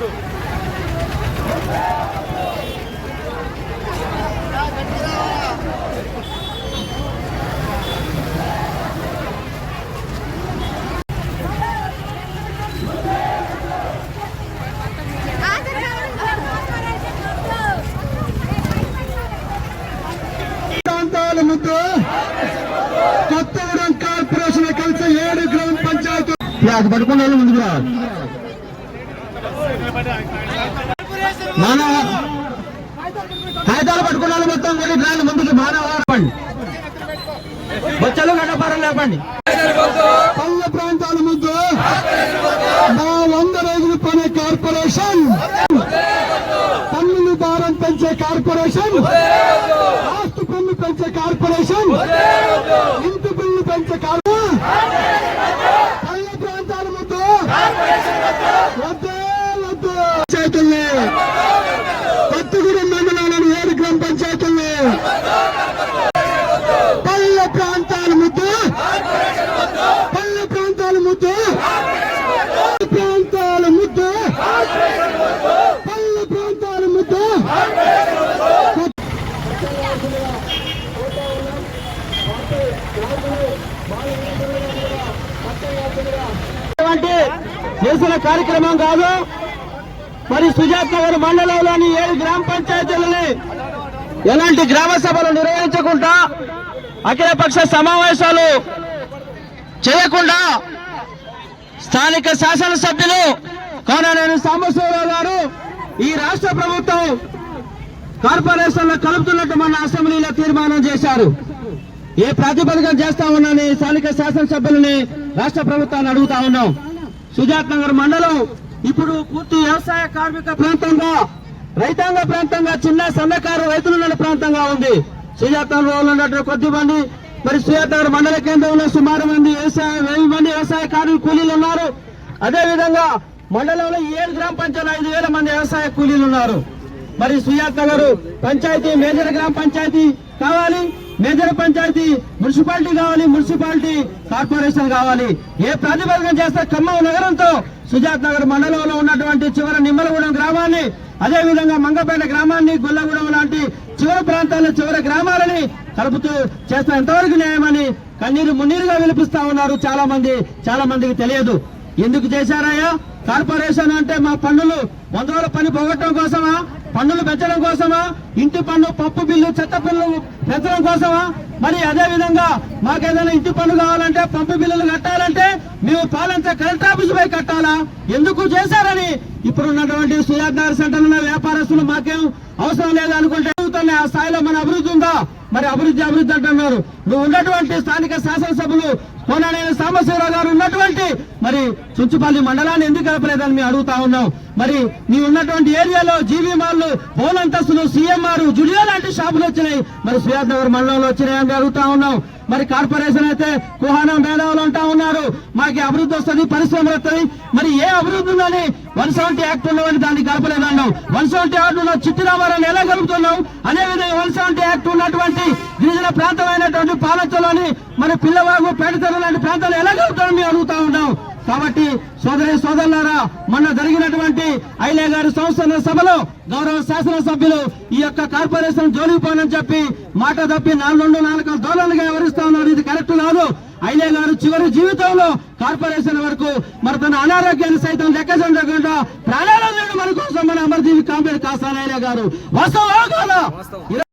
వద్దు ముద్దు కొత్తగూడెం కార్పొరేషన్ కలిసి ఏడు గ్రామ పంచాయతీ పడుకున్న వాళ్ళు ముందుకు రావాలి మానవ కాగితాలు పట్టుకున్న మొత్తం కొన్ని రాని ముందుకి మానవ లేపండి బొచ్చలు గడ్డపారం లేపండి. పల్లె ప్రాంతాల ముందు నా వంద రోజులు పనే కార్పొరేషన్. పన్నులు భారం పెంచే కార్పొరేషన్. ఆస్తి పన్ను పెంచే కార్పొరేషన్. ఇంటి బిల్లు పెంచే కార్పొరేషన్ పల్లె ప్రాంతాల ముందు వద్దే వద్దు పంచాయతీల్ని కొత్తగూడెం మండలంలోని ఏడు గ్రామ పంచాయతీల్ని పల్లె ప్రాంతాల ముద్దు పల్లె ప్రాంతాల ముద్దు ప్రాంతాల ముద్దు పల్లె ప్రాంతాల ముద్దు చేసిన కార్యక్రమం కాదు. మరి సుజాత్ నగర్ మండలంలోని ఏడు గ్రామ పంచాయతీలని ఎలాంటి గ్రామ సభలు నిర్వహించకుండా అఖిలపక్ష సమావేశాలు చేయకుండా స్థానిక శాసనసభ్యులు కాననేని సాంబశివరావు గారు ఈ రాష్ట్ర ప్రభుత్వం కార్పొరేషన్లో కలుపుతున్నట్టు మన అసెంబ్లీలో తీర్మానం చేశారు. ఏ ప్రాతిపదికన చేస్తా ఉన్నాని స్థానిక శాసనసభ్యులని రాష్ట్ర ప్రభుత్వాన్ని అడుగుతా ఉన్నాం. సుజాత్ నగర్ మండలం ఇప్పుడు పూర్తి వ్యవసాయ కార్మిక ప్రాంతంగా రైతాంగ ప్రాంతంగా చిన్న సన్నకారు రైతులు ప్రాంతంగా ఉంది. సుజాత నగర్లో ఉన్నటువంటి కొద్ది మంది మరి సుజాత్ నగర్ మండల కేంద్రంలో సుమారు మంది వ్యవసాయ వెయ్యి మంది వ్యవసాయ కార్మిక కూలీలు ఉన్నారు. అదేవిధంగా మండలంలో ఏడు గ్రామ పంచాయతీ ఐదు వేల మంది వ్యవసాయ కూలీలు ఉన్నారు. మరి సుజాత గారు పంచాయతీ మేజర్ గ్రామ పంచాయతీ కావాలి. మేజర్ పంచాయతీ మున్సిపాలిటీ కావాలి మున్సిపాలిటీ కార్పొరేషన్ కావాలి. ఏ ప్రాతిపదికన చేస్తే ఖమ్మం నగరంతో సుజాత్ నగర్ మండలంలో ఉన్నటువంటి చివరి నిమ్మలగూడెం గ్రామాన్ని అదే విధంగా మంగపేట గ్రామాన్ని గొల్లగూడెం లాంటి చివరి ప్రాంతాల్లో చివరి గ్రామాలని కలుపుతూ చేస్తే ఎంతవరకు న్యాయమని కన్నీరు మున్నీరుగా విలిపిస్తా ఉన్నారు చాలా మంది చాలా మందికి తెలియదు. ఎందుకు చేశారయ్యా? కార్పొరేషన్ అంటే మా పన్నులు వంద రోజుల పని పోగొట్టడం కోసమా? పన్నులు పెంచడం కోసమా? ఇంటి పన్ను పప్పు బిల్లు చెత్త బిల్లు పెంచడం కోసమా? మరి అదే విధంగా మాకేదైనా ఇంటి పన్ను కావాలంటే పంపు బిల్లులు కట్టాలంటే మేము పాలంత కలెక్టర్ ఆఫీస్ పోయి కట్టాలా? ఎందుకు చేశారని ఇప్పుడు ఉన్నటువంటి సుజాత్ నగర్ సెంటర్ ఉన్న వ్యాపారస్తులు మాకేం అవసరం లేదు అనుకుంటే ఆ స్థాయిలో మన అభివృద్ధి ఉందా? మరి అభివృద్ధి అభివృద్ధి అంటున్నారు. నువ్వు ఉన్నటువంటి స్థానిక శాసనసభ్యులు కోననేని సాంబశివరావు గారు ఉన్నటువంటి మరి చుంచుపల్లి మండలాన్ని ఎందుకు కలపలేదని మేము అడుగుతా ఉన్నాం. మరి నీ ఉన్నటువంటి ఏరియాలో జీవీ మాల్లు పౌలంతస్తులు సీఎంఆర్ జుడియో లాంటి షాపులు వచ్చినాయి. మరి సుయాద్ నగర్ మండలంలో వచ్చినాయని అడుగుతా ఉన్నాం. మరి కార్పొరేషన్ అయితే కుహానం మేధావులు అంటా ఉన్నారు. మాకు అభివృద్ధి వస్తుంది పరిశ్రమలు వస్తుంది. మరి ఏ అభివృద్ధి ఉందని వన్ సెవెంటీ యాక్ట్ ఉన్నవని దాన్ని కలపలేదన్నాం. వన్ సెవెంటీ యాక్ట్ ఉన్న చిట్టి ఎలా కలుపుతున్నాం? అదేవిధంగా వన్ సెవెంటీ యాక్ట్ ఉన్నటువంటి గిరిజన ప్రాంతమైనటువంటి పాలచలోని మరి పిల్లవాగు పేడతెర లాంటి ప్రాంతాలు ఎలా కలుపుతామని మేము అడుగుతా ఉన్నాం. కాబట్టి సోదరి సోదరులారా మొన్న జరిగినటువంటి ఐలే గారి సంస్థల సభలో గౌరవ శాసనసభ్యులు ఈ యొక్క కార్పొరేషన్ జోలిపోనని చెప్పి మాట తప్పి నాలుగు నాలుగు దోళాలుగా వివరిస్తా ఉన్నారు. ఇది కరెక్ట్ కాదు. ఐలే గారు చివరి జీవితంలో కార్పొరేషన్ వరకు మరి తన అనారోగ్యాన్ని సైతం లెక్క చేయకుండా ప్రాణాలను మన కోసం మన అమర్జీవి కాంపేట్ కాసాన్ గారు. వాస్తవం